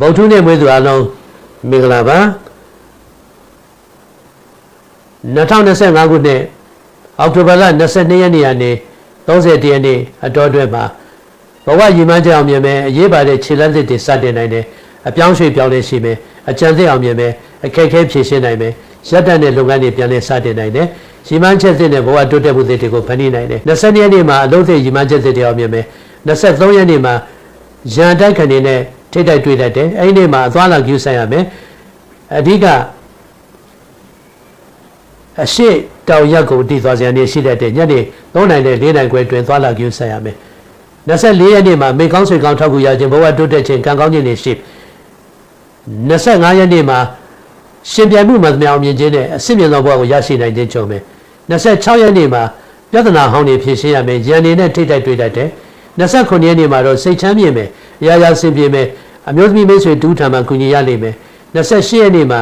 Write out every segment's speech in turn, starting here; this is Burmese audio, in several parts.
ဗုဒ္ဓနဲ့မွေးသူအလုံးမင်္ဂလာပါ2025ခုနှစ်အောက်တိုဘာလ22ရက်နေ့ကနေ30ရက်နေ့အတော်အတွင်းမှာဘဝရည်မှန်းချက်အောင်မြင်မယ်အရေးပါတဲ့ခြေလက်သစ်တွေစတင်နိုင်တယ်အပြောင်းရွှေ့ပြောင်းလဲရှိမယ်အကြံသစ်အောင်မြင်မယ်အခက်အခဲဖြေရှင်းနိုင်မယ်ရပ်တန့်တဲ့လုပ်ငန်းတွေပြန်လည်စတင်နိုင်တယ်ရည်မှန်းချက်သစ်နဲ့ဘဝတိုးတက်မှုသစ်တွေကိုဖန်တီးနိုင်တယ်20ရက်နေ့မှာအလုပ်သစ်ရည်မှန်းချက်သစ်တွေအောင်မြင်မယ်23ရက်နေ့မှာရန်တိုက်ခံနေနဲ့ ထိတ်တိုက်တွေ့တတ်တယ်အဲ့ဒီနေ့မှာအသွားလာကျူးဆိုင်ရမယ်အဓိကအရှိတောင်ရက်ကိုတည်သွားစရာနေရှိတတ်တယ်ညနေ3နိုင်နဲ့4နိုင်ခွဲတွင်သွားလာကျူးဆိုင်ရမယ်24ရက်နေ့မှာမေကောင်းဆွေကောင်းထောက်ကူရခြင်းဘဝတိုးတက်ခြင်းကံကောင်းခြင်းတွေရှိ25ရက်နေ့မှာရှင်ပြိုင်မှုမှသမျှအောင်မြင်ခြင်းနဲ့အစစ်မြင်သောဘဝကိုရရှိနိုင်ခြင်းကြုံမယ်26ရက်နေ့မှာပြဿနာဟောင်းတွေဖြေရှင်းရမယ်ရန်နေနဲ့ထိတ်တိုက်တွေ့တတ်တယ်29ရက်နေ့မှာတော့စိတ်ချမ်းမြေမယ်အရာရာဆင်ပြေမယ် အမျိုးသမီးမိတ်ဆွေတူးထံမှာကူညီရလိမ့်မယ်28ရက်နေ့မှာ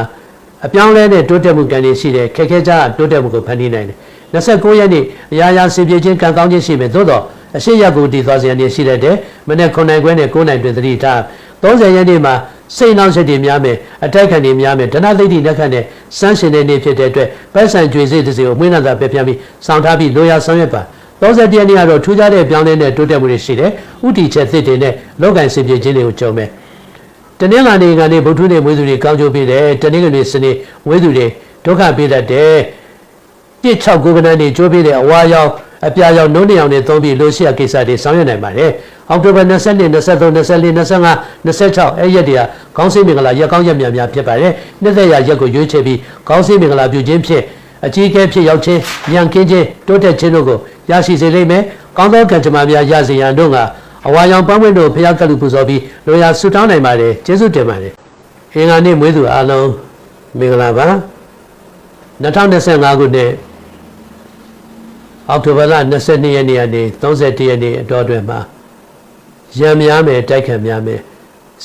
အပြောင်းလဲနဲ့တိုးတက်မှုကံတွေရှိတယ်ခက်ခဲကြတိုးတက်မှုကိုဖန်တီးနိုင်တယ်29ရက်နေ့အရာရာဆင်ပြေခြင်းကံကောင်းခြင်းရှိမယ်သို့တော့အရှိရကိုတည်သွားစရာနေရှိတတ်တယ်မနေ့9နိုင်ခွဲနဲ့9နိုင်တွင်သတိထား30ရက်နေ့မှာစိတ်နှောင့်ယှက်တွေများမယ်အတိုက်ခံတွေများမယ်ဒဏသိတိလက်ခံတဲ့စမ်းရှင်တဲ့နေ့ဖြစ်တဲ့အတွက်ပတ်စံကြွေစိတ်တစ်စီကိုမွေးနာသာပြပြပြီးစောင့်ထားပြီးလိုရာဆောင်ရွက်ပါ30ရက်နေ့ကတော့ထူးခြားတဲ့ပြောင်းလဲတဲ့တိုးတက်မှုတွေရှိတယ်ဥတီချက်သစ်တွေနဲ့လောက်ကင်စင်ပြေခြင်းတွေကိုကြုံမယ် တနင်္လာနေ့ကနေဗုဒ္ဓနေ့မွေးသူတွေကောင်းကျိုးပေးတယ်တနင်္ဂနွေစနေမွေးသူတွေဒုက္ခပေးတတ်တယ်ပြစ်6ကိုကနန်းတွေကျိုးပေးတဲ့အဝါရောင်အပြာရောင်နှုံးနေအောင်တွေသုံးပြီးလိုရှိရကိစ္စတွေဆောင်ရွက်နိုင်ပါတယ်အောက်တိုဘာ22 23 24 25 26အဲ့ရက်တွေကခေါင်းစိမ့်မင်္ဂလာရက်ကောင်းရက်များများဖြစ်ပါတယ်နှစ်သက်ရရက်ကိုရွေးချယ်ပြီးခေါင်းစိမ့်မင်္ဂလာပြုခြင်းဖြင့်အကြီးအကဲဖြစ်ရောက်ခြင်းညံကင်းခြင်းတိုးတက်ခြင်းတို့ကိုရရှိစေလိမ့်မယ်ကောင်းသောကံကြမ္မာများရစေရန်တို့က အဝါရောင်ပန်းပွင့်တို့ဖျားကလူပူဇော်ပြီးလိုရာဆုတောင်းနိုင်ပါတယ်ကျေးဇူးတင်ပါတယ်အင်္ဂါနေ့မွေးသူအားလုံးမင်္ဂလာပါ2025ခုနှစ်အောက်တိုဘာလ22ရက်နေ့ကနေ31ရက်နေ့အတော်အတွင်းမှာရံများမယ်တိုက်ခံများမယ်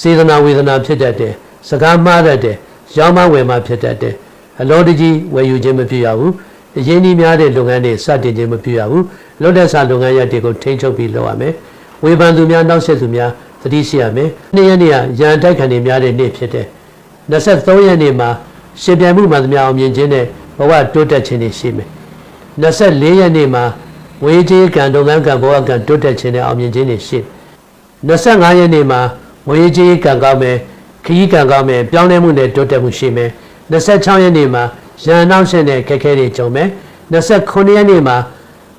စေတနာဝေဒနာဖြစ်တတ်တယ်စကားမှားတတ်တယ်ရောင်းမဝယ်မှဖြစ်တတ်တယ်အလောတကြီးဝယ်ယူခြင်းမဖြစ်ရဘူးအရင်းနှီးများတဲ့လုပ်ငန်းတွေစတင်ခြင်းမဖြစ်ရဘူးလွတ်တဲ့စာလုပ်ငန်းရပ်တွေကိုထိန်းချုပ်ပြီးလုပ်ရမယ် ဝေဖန်သူများနောက်ဆက်သူများသတိရှိရမယ်နေ့ရက်နေ့ကရန်တိုက်ခံနေများတဲ့နေ့ဖြစ်တယ်23ရက်နေ့မှာရှင်ပြိုင်မှုမှန်သမျှအောင်မြင်ခြင်းနဲ့ဘဝတိုးတက်ခြင်းတွေရှိမယ်24ရက်နေ့မှာဝေကြီးကံဒုံလန်းကံဘောကံတိုးတက်ခြင်းနဲ့အောင်မြင်ခြင်းတွေရှိ25ရက်နေ့မှာဝေကြီးကံကောင်းမယ်ခရီးကံကောင်းမယ်ပြောင်းလဲမှုနဲ့တိုးတက်မှုရှိမယ်26ရက်နေ့မှာရန်နောက်ရှင်တဲ့ခက်ခဲတွေကြုံမယ်29ရက်နေ့မှာ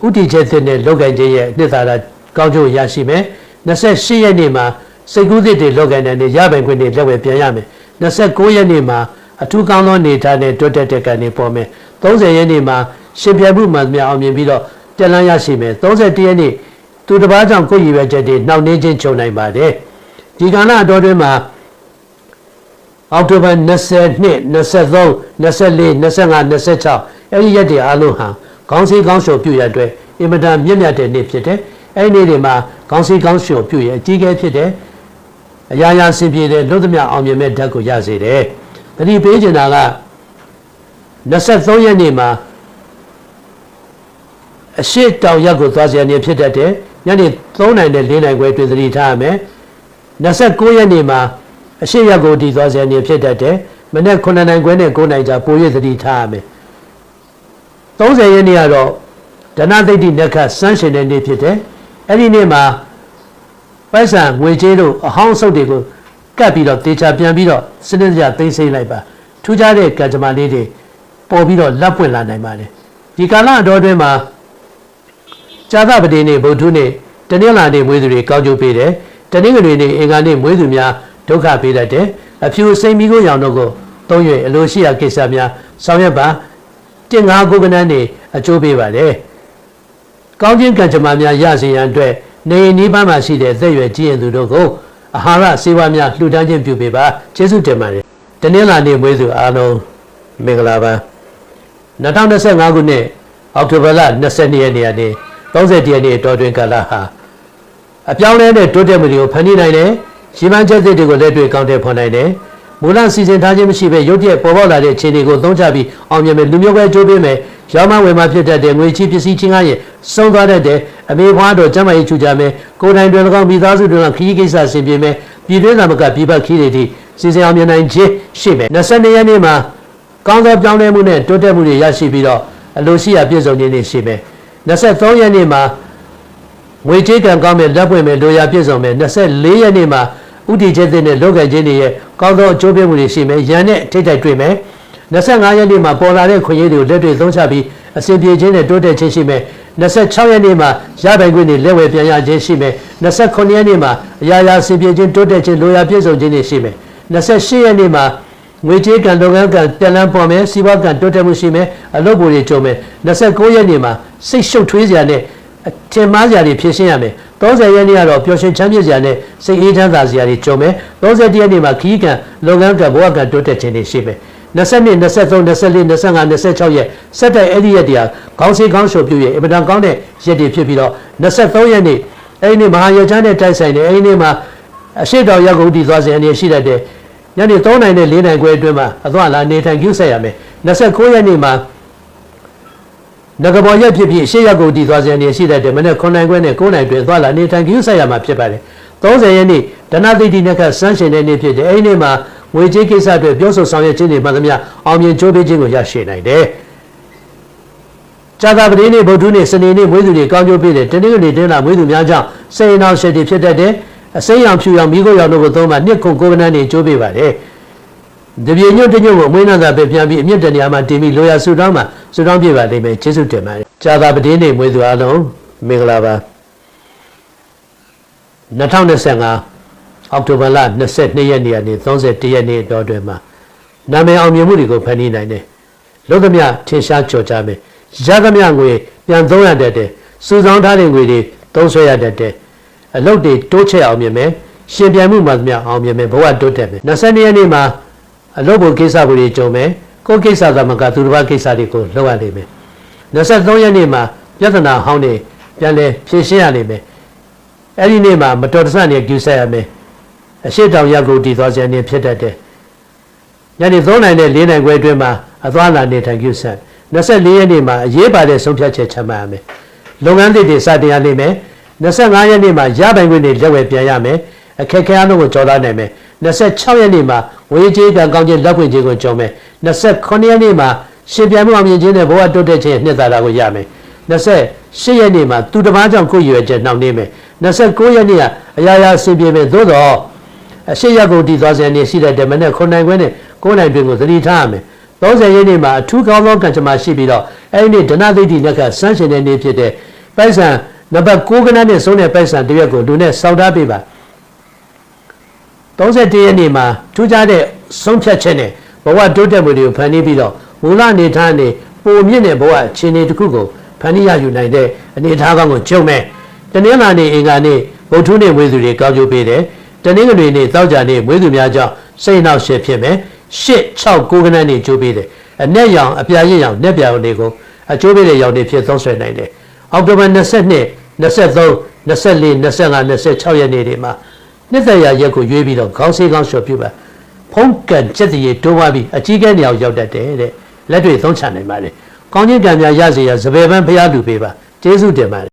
ဥတီချက်သစ်နဲ့လောက်ကင်ခြင်းရဲ့အနှစ်သာရ ကောင်းကျိုးရရှိမယ်28ရက်နေ့မှာစိတ်ကူးသစ်တွေလောက်ကင်တဲ့ရပိုင်ခွင့်တွေလက်ဝဲပြန်ရမယ်29ရက်နေ့မှာအထူးကောင်းသောနေသားနဲ့တိုးတက်တဲ့ကံတွေပေါ်မယ်30ရက်နေ့မှာရှင်ပြမှုမှန်များအောင်မြင်ပြီးတော့တက်လန်းရရှိမယ်31ရက်နေ့သူတစ်ပါးကြောင့်ကိုယ်ရည်ရွယ်ချက်တွေနှောင့်နှေးခြင်းကြုံနိုင်ပါတယ်ဒီကဏ္ဍအတော်တွင်မှာအောက်တိုဘာ22 23 24 25 26အဲ့ဒီရက်တွေအားလုံးဟာခေါင်းစည်းခေါင်းလျှော်ပြုရအတွက်အင်မတန်မြင့်မြတ်တဲ့နေ့ဖြစ်တယ် အဲ့ဒီနေ့တွေမှာခေါင်းစည်းခေါင်းလျှော်ပြုရအကြီးအကဲဖြစ်တယ်အရာရာဆင်ပြေတဲ့လို့သမျှအောင်မြင်မဲ့ဓာတ်ကိုရစေတယ်တတိပေးချင်တာက23ရက်နေ့မှာအရှိတောင်ရက်ကိုသွားစရာနေဖြစ်တတ်တယ်ညနေ3နိုင်နဲ့4နိုင်ခွဲတွေ့သတိထားရမယ်29ရက်နေ့မှာအရှိရက်ကိုတည်သွားစရာနေဖြစ်တတ်တယ်မနေ့9နိုင်ခွဲနဲ့9နိုင်ကြာပို၍သတိထားရမယ်30ရက်နေ့ကတော့ဒဏသိတ္တိနက္ခစမ်းရှင်တဲ့နေ့ဖြစ်တယ် အဲ့ဒီနေ့မှာပိုက်ဆံငွေကြေးတို့အဟောင်းဆုပ်တွေကိုကပ်ပြီးတော့တေချာပြန်ပြီးတော့စနစ်ကြသိမ့်စိမ့်လိုက်ပါထူးခြားတဲ့ကံကြမ္မာလေးတွေပေါ်ပြီးတော့လက်ပွင့်လာနိုင်ပါတယ်ဒီကာလအတော်အတွင်းမှာဇာသပတိနေ့ဗုဒ္ဓနေ့တနင်္လာနေ့မွေးသူတွေကောင်းကျိုးပေးတယ်တနင်္ဂနွေနေ့အင်္ဂါနေ့မွေးသူများဒုက္ခပေးတတ်တယ်အဖြူစိမ်မီကိုရောင်တို့ကိုသုံး၍အလိုရှိရာကိစ္စများဆောင်ရွက်ပါတင်ငါကိုကနန်းနေအကျိုးပေးပါတယ် ကောင်းခြင်းကံကြမ္မာများရစေရန်အတွက်နေနီးပါးမှာရှိတဲ့သက်ရွယ်ကြီးရင်သူတို့ကိုအာဟာရစေဝါများလှူဒန်းခြင်းပြုပေးပါကျေးဇူးတင်ပါတယ်တနင်္လာနေ့မွေးသူအားလုံးမင်္ဂလာပါ2025ခုနှစ်အောက်တိုဘာလ22ရက်နေ့ကနေ30ရက်နေ့တော်တွင်ကာလဟာအပြောင်းလဲတဲ့တိုးတက်မှုတွေကိုဖန်တီးနိုင်တယ်ရည်မှန်းချက်တွေကိုလက်တွေ့ကောင်းတဲ့ဖော်နိုင်တယ်မူလစီစဉ်ထားခြင်းမရှိဘဲရုပ်တရက်ပေါ်ပေါက်လာတဲ့ခြေတွေကိုသုံးချပြီးအောင်မြင်မယ်လူမျိုးပဲကြိုးပေးမယ် ရောင်းမဝယ်မဖြစ်တတ်တဲ့ငွေချီးပစ္စည်းချင်းကားရဲ့စုံသွားတတ်တဲ့အမေဖွားတော်ကျမ်းမာရေးချူကြမယ်ကိုယ်တိုင်တွင်၎င်းမိသားစုတွင်၎င်းခရီးကိစ္စဆင်ပြေမယ်ပြည်တွင်းသာမကပြည်ပခီးတွေထိစီစဉ်အောင်မြင်နိုင်ခြင်းရှိမယ်22ရက်နေ့မှာကောင်းသောပြောင်းလဲမှုနဲ့တိုးတက်မှုတွေရရှိပြီးတော့အလိုရှိရာပြည့်စုံခြင်းတွေရှိမယ်23ရက်နေ့မှာငွေကြေးကံကောင်းမဲ့လက်ပွင့်မဲ့လိုရာပြည့်စုံမဲ့24ရက်နေ့မှာဥတီချက်တဲ့လောကခြင်းတွေရဲ့ကောင်းသောအကျိုးပေးမှုတွေရှိမယ်ရန်နဲ့ထိတ်တိုက်တွေ့မယ် 25ရက်နေ့မှာပေါ်လာတဲ့ခွင့်ရည်တွေကိုလက်တွေသုံးချပြီးအစဉ်ပြေခြင်းနဲ့တိုးတက်ခြင်းရှိမယ်26ရက်နေ့မှာရပိုင်ခွင့်တွေလက်ဝဲပြန်ရခြင်းရှိမယ်29ရက်နေ့မှာအရာရာအစဉ်ပြေခြင်းတိုးတက်ခြင်းလိုရာပြည့်စုံခြင်းတွေရှိမယ်28ရက်နေ့မှာငွေကြေးကံလုပ်ငန်းကံပြန်လန်းပေါ်မယ်စီးပွားကံတိုးတက်မှုရှိမယ်အလုပ်ပေါ်တွေကြုံမယ်29ရက်နေ့မှာစိတ်ရှုပ်ထွေးစရာနဲ့အထင်မှားစရာတွေဖြစ်ရှင်းရမယ်30ရက်နေ့ကတော့ပျော်ရွှင်ချမ်းမြေ့စရာနဲ့စိတ်အေးချမ်းသာစရာတွေကြုံမယ်31ရက်နေ့မှာခီးကံလုပ်ငန်းကံဘဝကံတိုးတက်ခြင်းတွေရှိမယ် 22 23 24 25 26ရက်စက်တိုက်အဲ့ဒီရက်တည်းဟာခေါင်းစီးခေါင်းရှုပ်ပြည့်ရဲ့အင်မတန်ကောင်းတဲ့ရက်တွေဖြစ်ပြီးတော့23ရက်နေ့အဲ့ဒီနေ့မဟာရချမ်းနဲ့တိုက်ဆိုင်တယ်အဲ့ဒီနေ့မှာအရှိတော်ရောက်ကုန်တည်သွားစဉ်အနေရှိတတ်တယ်ညနေ3နိုင်နဲ့4နိုင်ခွဲအတွင်းမှာအသွားလာနေထိုင်ကျူးဆက်ရမယ်29ရက်နေ့မှာငကပေါ်ရက်ဖြစ်ဖြစ်ရှေ့ရက်ကိုတည်သွားစဉ်နေရှိတဲ့တယ်မနေ့9နိုင်ခွဲနဲ့9နိုင်တွင်သွားလာနေထိုင်ကြည့်ဆက်ရမှာဖြစ်ပါတယ်30ရက်နေ့ဒနသိတိနဲ့ကစမ်းရှင်တဲ့နေ့ဖြစ်တယ်အဲဒီနေ့မှာ ငွေကြေးကိစ္စအတွက်ပြောဆိုဆောင်ရွက်ခြင်းတွေမှန်သမျှအောင်မြင်ကြိုးပေးခြင်းကိုရရှိနိုင်တယ်ကြာသာပတိနေ့ဗုဒ္ဓနေ့စနေနေ့မွေးသူတွေကောင်းကျိုးပေးတယ်တနင်္ဂနွေတင်းလာမွေးသူများကြောင့်စေရင်အောင်ရှက်တွေဖြစ်တတ်တယ်အစိမ်းရောင်ဖြူရောင်မိခိုးရောင်တို့ကိုသုံးမှနှစ်ခုကိုယ်ကနန်းတွေကြိုးပေးပါတယ်တပြေညွတ်တညွတ်ကိုအမွေးနာသာပဲပြန်ပြီးအမြင့်တနေရာမှာတင်ပြီးလိုရာဆူတောင်းမှာဆူတောင်းပြပါလိမ့်မယ်ကျေးဇူးတင်ပါတယ်ကြာသာပတိနေ့မွေးသူအားလုံးမင်္ဂလာပါ2025 အောက်တိုဘာလ22ရက်နေ့ကနေ31ရက်နေ့အတွင်းမှာနာမည်အောင်မြင်မှုတွေကိုဖန်တီးနိုင်တယ်လောကမြထင်ရှားကြော်ကြမယ်ရသမျှငွေပြန်သုံးရတတ်တယ်စုဆောင်းထားတဲ့ငွေတွေသုံးဆွဲရတတ်တယ်အလုပ်တွေတိုးချဲ့အောင်မြင်မယ်ရှင်ပြိုင်မှုမှသမျှအောင်မြင်မယ်ဘဝတိုးတက်မယ်22ရက်နေ့မှာအလုပ်ဖို့ကိစ္စတွေကြုံမယ်ကိုယ်ကိစ္စသမကသူတစ်ပါးကိစ္စတွေကိုလုပ်ရနိုင်မယ်23ရက်နေ့မှာပြဿနာဟောင်းတွေပြန်လဲဖြေရှင်းရနိုင်မယ်အဲ့ဒီနေ့မှာမတော်တဆနဲ့ကျူဆက်ရမယ် အရှိတောင်ရက်ကိုတည်သွားခြင်းနဲ့ဖြစ်တတ်တယ်ညနေ3နိုင်နဲ့4နိုင်ခွဲအတွင်းမှာအသွားလာနေထိုင်ကျူဆက်24ရက်နေ့မှာအရေးပါတဲ့ဆုံးဖြတ်ချက်ချမှတ်ရမယ်လုပ်ငန်းသစ်တွေစတင်ရလိမ့်မယ်25ရက်နေ့မှာရပိုင်ခွင့်တွေလက်ဝယ်ပြန်ရမယ်အခက်အခဲအလုံးကိုကြော်လာနိုင်မယ်26ရက်နေ့မှာဝေကြီးကံကောင်းခြင်းလက်ခွင့်ခြင်းကိုကြုံမယ်29ရက်နေ့မှာရှင်ပြိုင်မှုအောင်မြင်ခြင်းနဲ့ဘဝတိုးတက်ခြင်းနှစ်သာရကိုရမယ်28ရက်နေ့မှာသူတစ်ပါးကြောင့်ကိုယ်ရွယ်ချက်နှောင့်နှေးမယ်29ရက်နေ့ကအရာရာဆင်ပြေမယ်သို့တော့ အရှိရကုန်တည်သွားစဉ်နေရှိတဲ့ဓမ္မနဲ့ခုနိုင်ခွဲနဲ့ကိုယ်နိုင်တွင်ကိုသတိထားရမယ်30ရက်နေ့မှာအထူးကောင်းသောကံကြမ္မာရှိပြီးတော့အဲ့ဒီနေ့ဒနာသိတိနဲ့ကစမ်းရှင်တဲ့နေ့ဖြစ်တဲ့ပိုက်ဆံနံပါတ်6ကနန်းနဲ့ဆုံးတဲ့ပိုက်ဆံတစ်ရက်ကိုလူနဲ့စောင့်ထားပေးပါ31ရက်နေ့မှာထူးခြားတဲ့ဆုံးဖြတ်ချက်နဲ့ဘဝတိုးတက်မှုတွေကိုဖန်တီးပြီးတော့မူလအနေထားနဲ့ပုံမြင့်တဲ့ဘဝအခြေအနေတစ်ခုကိုဖန်တီးရယူနိုင်တဲ့အနေအထားကောင်းကိုကြုံမဲ့တနင်္လာနေ့အင်္ဂါနေ့ဗုဒ္ဓနေ့မွေးသူတွေကောင်းကျိုးပေးတယ် တနင်္ဂနွေနေ့တောက်ကြနေ့မွေးသူများကြောင့်စိတ်နှောက်ရှက်ဖြစ်မယ်ရှစ်6 9ခဏနေ့ကျိုးပေးတယ်အနက်ရောင်အပြာရင့်ရောင်နက်ပြာရောင်တွေကိုအကျိုးပေးတဲ့ရောင်တွေဖြစ်သုံးဆွဲနိုင်တယ်အောက်တိုဘာ22 23 24 25 26ရက်နေ့တွေမှာနှစ်သက်ရာရက်ကိုရွေးပြီးတော့ခေါင်းဆေးခေါင်းလျှော်ပြပါဖုံးကန်ချက်တည်းတိုးသွားပြီးအကြီးကဲနေအောင်ရောက်တတ်တယ်တဲ့လက်တွေသုံးချနိုင်ပါလေကောင်းချင်းကံများရစေရစပယ်ပန်းဖျားလူပေးပါကျေးဇူးတင်ပါတယ်